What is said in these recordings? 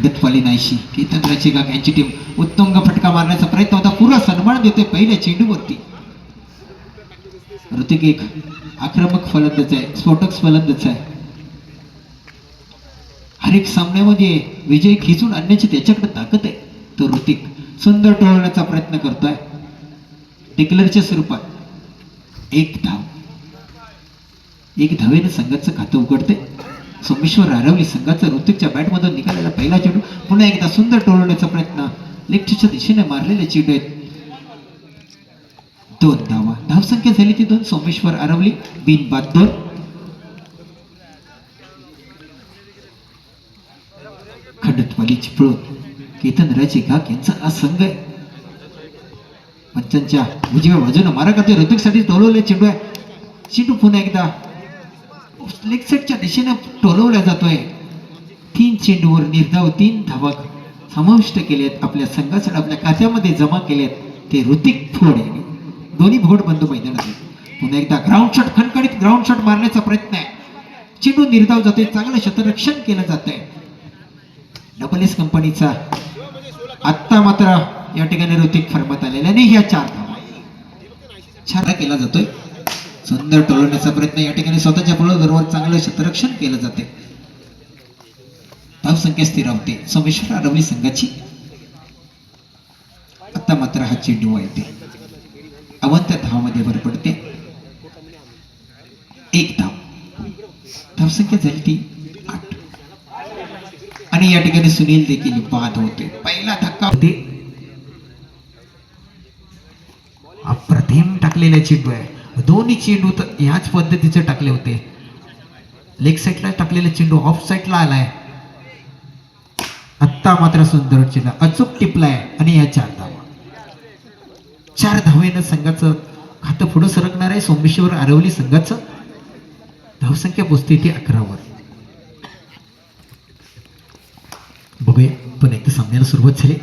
खंडतवाली नाहीशी केतन रचेगाग यांची टीम उत्तुंग फटका मारण्याचा प्रयत्न होता. पुरा सन्मान देते पहिल्या चेंडूवरती. ऋतिक एक आक्रमक फलंदाज आहे. स्फोटक फलंदाज आहे. हर एक सामन्यामध्ये विजय खिचून आणण्याची त्याच्याकडे ताकद आहे. तो ऋतिक सुंदर टोळण्याचा प्रयत्न करतोय. टिकलरच्या स्वरूपात एक धाव. एक धावेनं संघाचं खातं उघडते सोमेश्वर आरवली संघाचा ऋतिकच्या बॅटमधून निघालेला पहिला चेंडू. पुन्हा एकदा सुंदर टोळवण्याचा प्रयत्न. लेफ्टच्या दिशेने मारलेले चेंडू आहेत. दोन धावा. धावसंख्या झाली ती दोन. सोमेश्वर आरवली बिन बाद दोन खंडतवाली चिपळून केतन राजे घाक यांचा हा संघ आहे. पंचांच्या उजव्या बाजूने मारा करतोय ऋतिकसाठी टोलवले चेंडू आहे. चेंडू पुन्हा एकदा लेग दिशेने टोलवला जातोय. तीन चेंडूवर निर्धाव तीन धावक समाविष्ट केलेत. आपल्या संघासाठी आपल्या खात्यामध्ये जमा केलेत ते ऋतिक फोड यांनी. दोन्ही भोड बंद मैदानात पुन्हा एकदा ग्राउंड शॉट खणखणीत ग्राउंड शॉट मारण्याचा प्रयत्न आहे. चेंडू निर्धाव जातोय चांगलं शतरक्षण केलं जात आहे डबल एस कंपनीचा आत्ता मात्र या ठिकाणी ऋतिक फरमत आलेला नाही. ह्या चार धावा छान केला जातोय. सुंदर टोलवण्याचा प्रयत्न या ठिकाणी स्वतःच्या बरोबर चांगलं क्षेत्ररक्षण केलं जाते. धावसंख्या स्थिरावते सोमेश्वर आरवली संघाची आता मात्र हा चेंडू येते. अवंत धावामध्ये भर पडते. एक धाव. धावसंख्या झाली ती आठ. आणि या ठिकाणी सुनील देखील बाद होते पहिला धक्का. होते अप्रतिम टाकलेला चेंडू आहे. दोन्ही चेंडू तर ह्याच पद्धतीचे टाकले होते. लेग साईडला टाकलेला चेंडू ऑफ साईडला आलाय. आत्ता मात्र सुंदर चेंडू अचूक टिपलाय आणि या चार धावा चार धावेनं संघाचं खातं पुढं सरकणार आहे. सोमेश्वर आरवली संघाचं. धावसंख्या पोचते ती अकरावर. बघूया. पण एकदा सामन्याला सुरुवात झाली.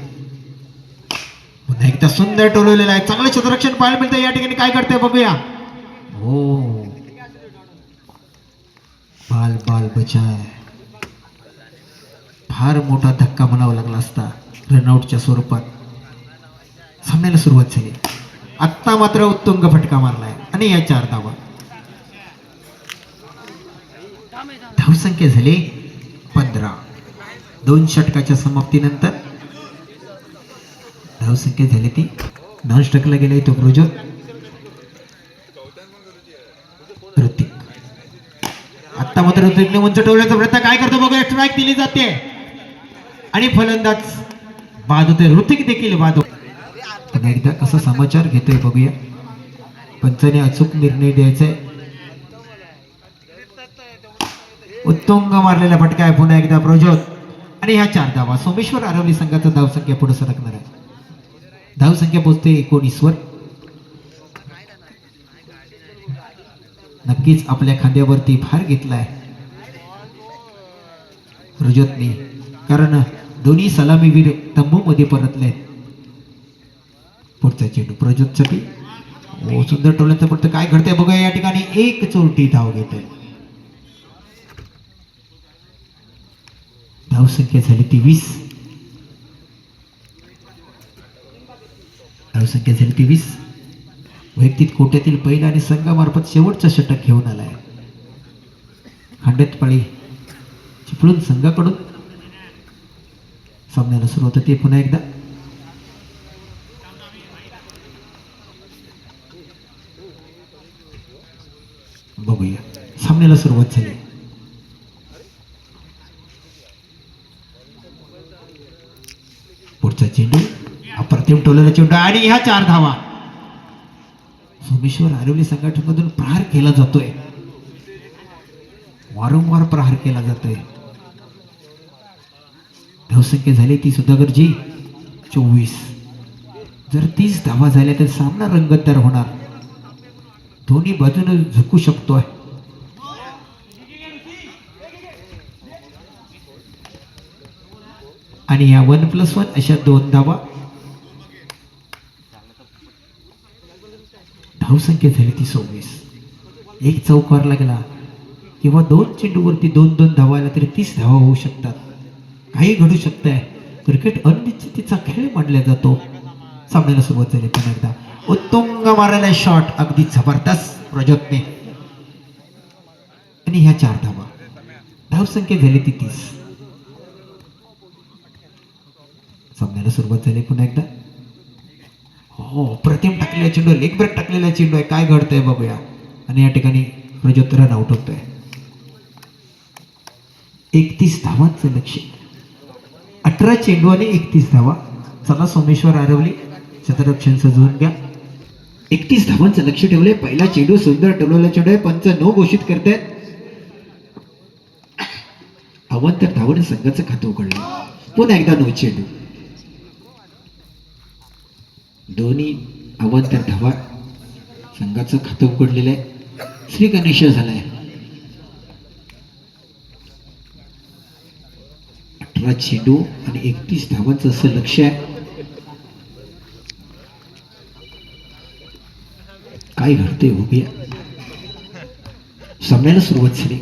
पुन्हा एकदा सुंदर टोलवलेला आहे. चांगलं क्षेत्ररक्षण पाहायला मिळतं या ठिकाणी काय करते बघूया हो बाल बचाय. फार मोठा धक्का म्हणावा लागला असता रनआउटच्या स्वरूपात. सामन्याला सुरुवात झाली. आत्ता मात्र उत्तुंग फटका मारलाय आणि या चार धावा धावसंख्या झाली पंधरा. दोन षटकाच्या समाप्तीनंतर. धावसंख्या झाली ती. नॉन स्ट्रकला गेलाय तो प्रोजो ऋतिक. आत्ता मात्र ऋतिकने उंच ठेवण्याचा प्रयत्न काय करतो बघा स्ट्राईक दिली जाते. आणि फलंदाज बाद होते ऋतिक देखील बाद होते एकदा कसा समाचार घेतोय बघूया. पंचने अचूक निर्णय द्यायचा आहे उत्तुंग मारलेला फटका आहे पुन्हा एकदा प्रज्योत आणि ह्या चार धावा. सोमेश्वर आरवली संघाचा धावसंख्या पुढे सरकणार आहे. धावसंख्या पोचते एकोणीसवर. नक्कीच आपल्या खांद्यावरती भार घेतलाय. रुजतने कारण दोन्ही सलामीवीर तंबूमध्ये परतले पुढचा चेंडू प्रज्योतसाठी. ओ सुंदर टोल्याचं पुढचं काय घडतंय बघूया या ठिकाणी. एक चोरटी धाव घेत आहे धावसंख्या झाली ती वीस धावसंख्या झाली ती वीस वैयक्तिक कोट्यातील पहिला आणि संघामार्फत शेवटचं षटक घेऊन आलाय. खंडतपाळी चिपळून संघाकडून. सामन्याला सुरुवात होते पुन्हा एकदा. बघूया. सामन्याला सुरुवात झाली. पुढचा चेंडू अप्रतिम टोलेला चेंडू आणि ह्या चार धावा सोमेश्वर आरवली संघटनेमधून प्रहार केला जातोय. वारंवार प्रहार केला जातोय. धावसंख्या झाली ती सुधागरजी चोवीस. जर तीस धावा झाल्या तर सामना रंगतदार होणार. दोन्ही बाजूने झुकू शकतोय. आणि या वन प्लस वन अशा दोन धावा धावसंख्या झाली ती सव्वीस. एक चौकार लागला किंवा दोन चेंडूवरती दोन दोन धावायला तरी तीस धावा होऊ शकतात. काही घडू शकतंय. क्रिकेट अनिश्चितीचा खेळ मानला जातो. सामन्याला सुरुवात झाली पण एकदा. उत्तुंग मारायला शॉट अगदी जबरदस्त प्रोजेक्टने आणि ह्या चार धावा. धावसंख्या झाली ती तीस. सामन्याला सुरुवात झाली पुन्हा एकदा. हो प्रतिम टाकलेला चेंडू लेग ब्रेक टाकलेला चेंडू आहे. काय घडतंय बघूया. आणि या ठिकाणी प्रज्योत रन आउट होतोय. एकतीस धावांचं लक्ष. अठरा चेंडू आणि एकतीस धावा. चला सोमेश्वर आरवली शतरक्षण सजवून घ्या. एकतीस धावांचं लक्ष ठेवलंय. पहिला चेंडू सुंदर ठेवलेला चेंडू आहे. पंच नो घोषित करतायत. अवंतर धावणे संघाचं खातं उघडलं. पुन्हा एकदा नो चेंडू. दोन्ही अवंतर धावा संघाचं खातं उघडलेलं आहे. श्री गणेश झालाय. अठरा चेंडू आणि एकतीस धावांचं असं लक्ष आहे. काय घडतंय हो बघूया सामन्याला सुरुवात झाली.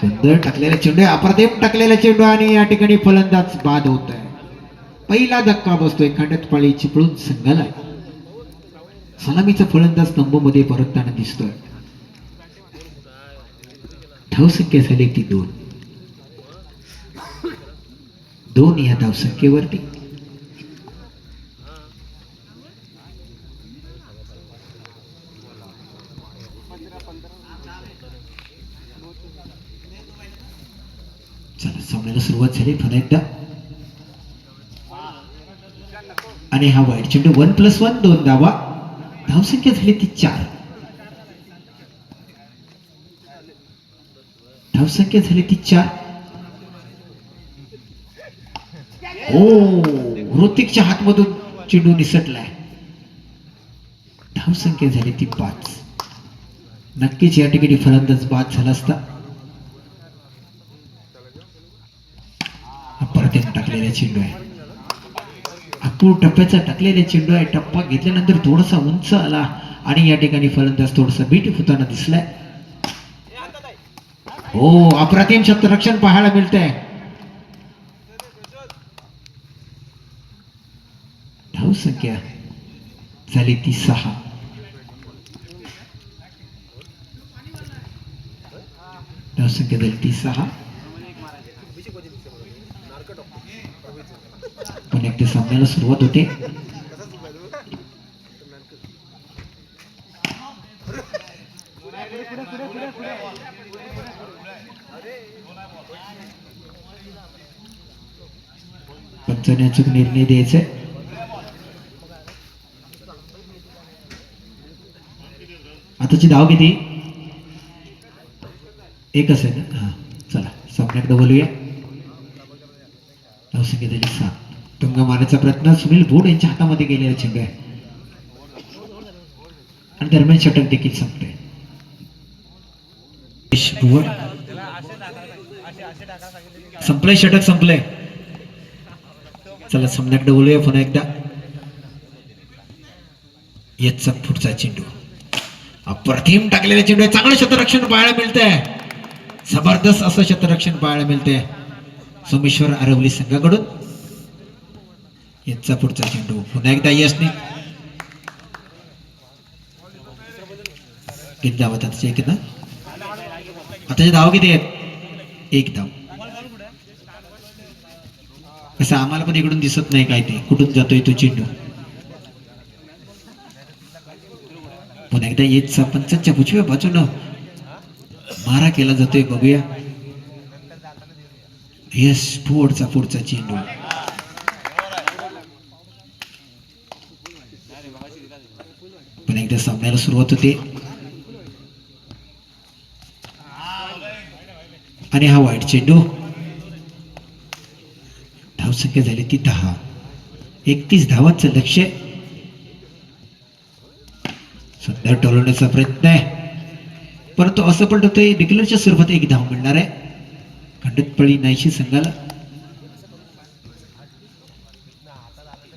सुंदर टाकलेला चेंडू आहे. अप्रतिम टाकलेला चेंडू आणि या ठिकाणी फलंदाज बाद होत आहे. पहिला धक्का बसतोय एखाद्यात पाळी चिपळून संघाला. सलामीचा फलंदाज स्तंभमध्ये परतताना दिसतोय. धावसंख्या झाली ती दोन. दोन या धावसंख्येवरती चला सामन्याला सुरुवात झाली पुन्हा एकदा आणि हा वाईट चेंडू वन प्लस वन दोन धावा. धावसंख्या झाली ती चार. धावसंख्या झाली ती चार. ओ ऋतिकच्या हातमधून चेंडू निसटलाय. धावसंख्या झाली ती पाच. नक्कीच या ठिकाणी फलंदाज बाद झाला असता. परत टाकलेला चेंडू आहे. तो टप्प्याचा टाकलेला चेंडू आहे. टप्पा घेतल्यानंतर थोडासा उंच आला. आणि या ठिकाणी फलंदाज थोडासा बीट होताना दिसलाय. हो अप्रतिम शतरक्षण पाहायला मिळतंय. धावसंख्या झाली ती सहा. धावसंख्या झाली ती सहा. ते सामन्याला सुरुवात होते. पंचाने अचूक निर्णय द्यायचा आताची धाव किती? एकच आहे ना? हा चला सामन्याकडे बोलूया धावसंख्या त्याची सात. टंग मारण्याचा प्रयत्न सुनील भोड यांच्या हातामध्ये गेलेला चेंडू आहे. आणि दरम्यान षटक देखील संपते. संपलंय षटक संपलंय. चला सामन्याकडे बोलूया पुन्हा एकदा. याचा पुढचा चेंडू. अप्रतिम टाकलेला चेंडू आहे. चांगलं शतरक्षण पाहायला मिळतंय. जबरदस्त असं शतरक्षण पाहायला मिळतंय. सोमेश्वर आरवली संघाकडून. यांचा पुढचा चेंडू पुन्हा एकदा यशने. किती धाव आता एक ना? आताचे धाव किती आहेत? एक धाव. कसं आम्हाला पण इकडून दिसत नाही काय ते. कुठून जातोय तो चेंडू पुन्हा एकदा येतचा पंचांच्या उजव्या बाजूनं. मारा केला जातोय बघूया. यस फोडचा पुढचा चेंडू पण एकदा सामन्याला सुरुवात होते. आणि हा वाईट चेंडू धावसंख्या झाली ती दहा. एकतीस धावांचं लक्ष. सुंदर टोलवण्याचा प्रयत्न आहे. परंतु असं पण होतंय डिक्लेअरच्या स्वरूपात एक धाव मिळणार आहे. खंडित पळी नाहीशी संघाला.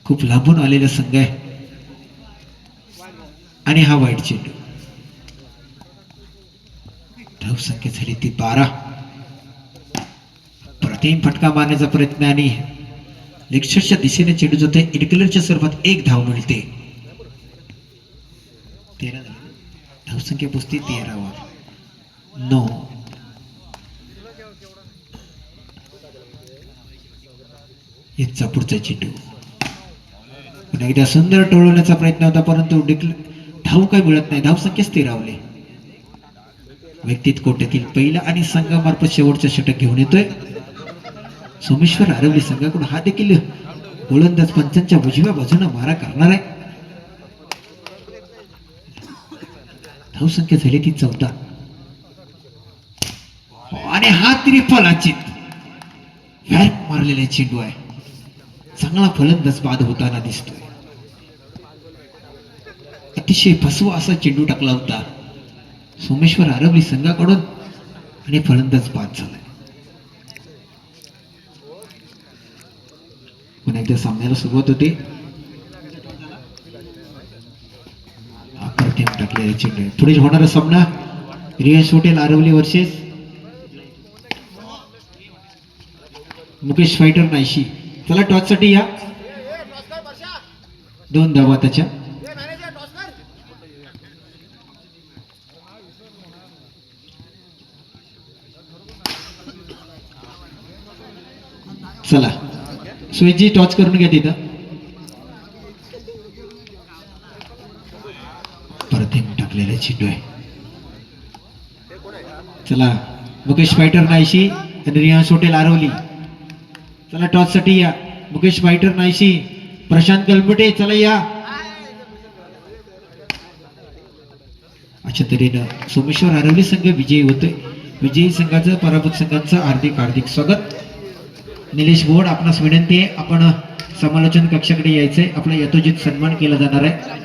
खूप लांबून आलेला संघ आहे. आणि हा वाईट चेंडू धावसंख्या झाली ती बारा. प्रतिम फटका मारण्याचा प्रयत्न आणि लेक्चरच्या दिशेने चेंडू जाते इडकलरच्या स्वरूपात एक धाव मिळते. तेरा धावसंख्या पुसते तेरावर नऊ. यांचा पुढचा चेंडू. पण एकदा सुंदर टोळवण्याचा प्रयत्न होता परंतु डिक्ल धाव काही मिळत नाही. धावसंख्या स्थिरावले. व्यक्तीत कोट्यातील पहिला आणि संघामार्फत शेवटचा षटक घेऊन येतोय. सोमेश्वर आरवली संघाकडून. हा देखील गोलंदाज पंचांच्या उजव्या बाजूने मारा करणार आहे. धावसंख्या झाली ती चौदा. आणि हा त्रिफलाचित व्याक मारलेला चेंडू आहे. चांगला फलंदाज बाद होताना दिसतोय. अतिशय फसवा असा चेंडू टाकला होता. सोमेश्वर आरवली संघाकडून आणि फलंदाज बाद झालाय. पुन्हा एकदा सामन्याला सुरुवात होते. अप्रतिम टाकलेले चेंडू आहे. पुढे होणारा सामना Riyaz hotel Aravali versus. Mukesh fighter नाहीशी चला टॉससाठी या. दोन धावा त्याच्या. चला. सुवेजी टॉच करून घ्या तिथं. परत एक टाकलेला चेंडू आहे. चला मुकेश फायटर नाहीशी आणि रियांश हॉटेल आरवली चला टॉससाठी या. मुकेश फायटर नाहीशी प्रशांत गलमुटे चला या. अशा तऱ्हेनं सोमेश्वर आरवली संघ विजयी होतोय. विजयी संघाचं पराभूत संघाचं हार्दिक हार्दिक स्वागत. निलेश बोर्ड आपणास विनंती आहे आपण समालोचन कक्षाकडे यायचंय. आपला यथोचित सन्मान केला जाणार आहे.